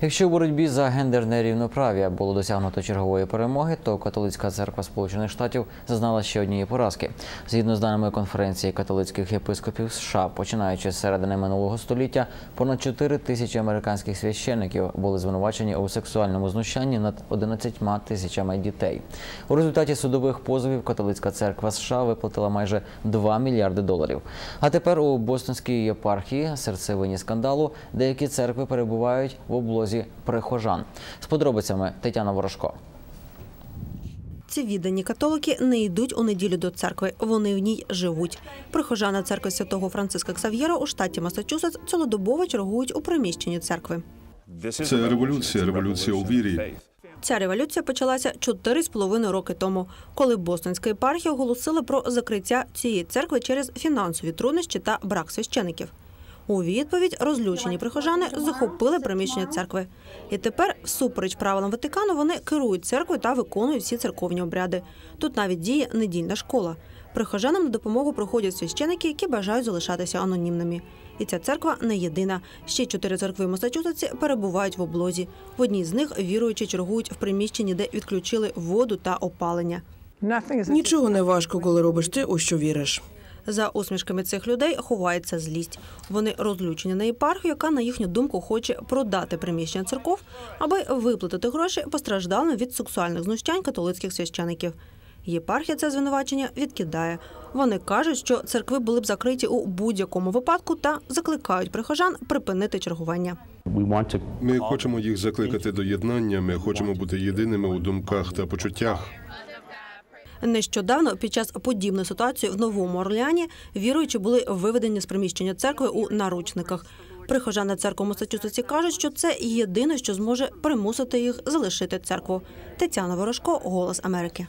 Якщо у боротьбі за гендерне рівноправ'я було досягнуто чергової перемоги, то католицька церква Сполучених Штатів зазнала ще однієї поразки. Згідно з даними конференції католицьких єпископів США, починаючи з середини минулого століття, понад 4 тисячі американських священників були звинувачені у сексуальному знущанні над 11 тисячами дітей. У результаті судових позовів католицька церква США виплатила майже 2 мільярди доларів. А тепер у Бостонській єпархії серцевині скандалу деякі церкви перебувають в облозі прихожан. З подробицями Тетяна Ворожко. Ці віддані католики не йдуть у неділю до церкви. Вони в ній живуть. Прихожани церкви святого Франциска Ксав'єра у штаті Масачусетс цілодобово чергують у приміщенні церкви. Це революція, революція у вірі. Ця революція почалася чотири з половиною роки тому, коли Бостонська єпархія оголосила про закриття цієї церкви через фінансові труднощі та брак священиків. У відповідь розлючені прихожани захопили приміщення церкви. І тепер, всупереч правилам Ватикану, вони керують церквою та виконують всі церковні обряди. Тут навіть діє недільна школа. Прихожанам на допомогу приходять священики, які бажають залишатися анонімними. І ця церква не єдина. Ще чотири церкви в Масачусетсі перебувають в облозі. В одній з них віруючі чергують в приміщенні, де відключили воду та опалення. Нічого не важко, коли робиш те, у що віриш. За усмішками цих людей ховається злість. Вони розлючені на єпархію, яка, на їхню думку, хоче продати приміщення церков, аби виплатити гроші постраждалим від сексуальних знущань католицьких священиків. Єпархія це звинувачення відкидає. Вони кажуть, що церкви були б закриті у будь-якому випадку та закликають прихожан припинити чергування. Ми хочемо їх закликати до єднання. Ми хочемо бути єдиними у думках та почуттях. Нещодавно під час подібної ситуації в Новому Орлеані віруючі були виведені з приміщення церкви у наручниках. Прихожани церкви Масачусетсі кажуть, що це єдине, що зможе примусити їх залишити церкву. Тетяна Ворожко, Голос Америки.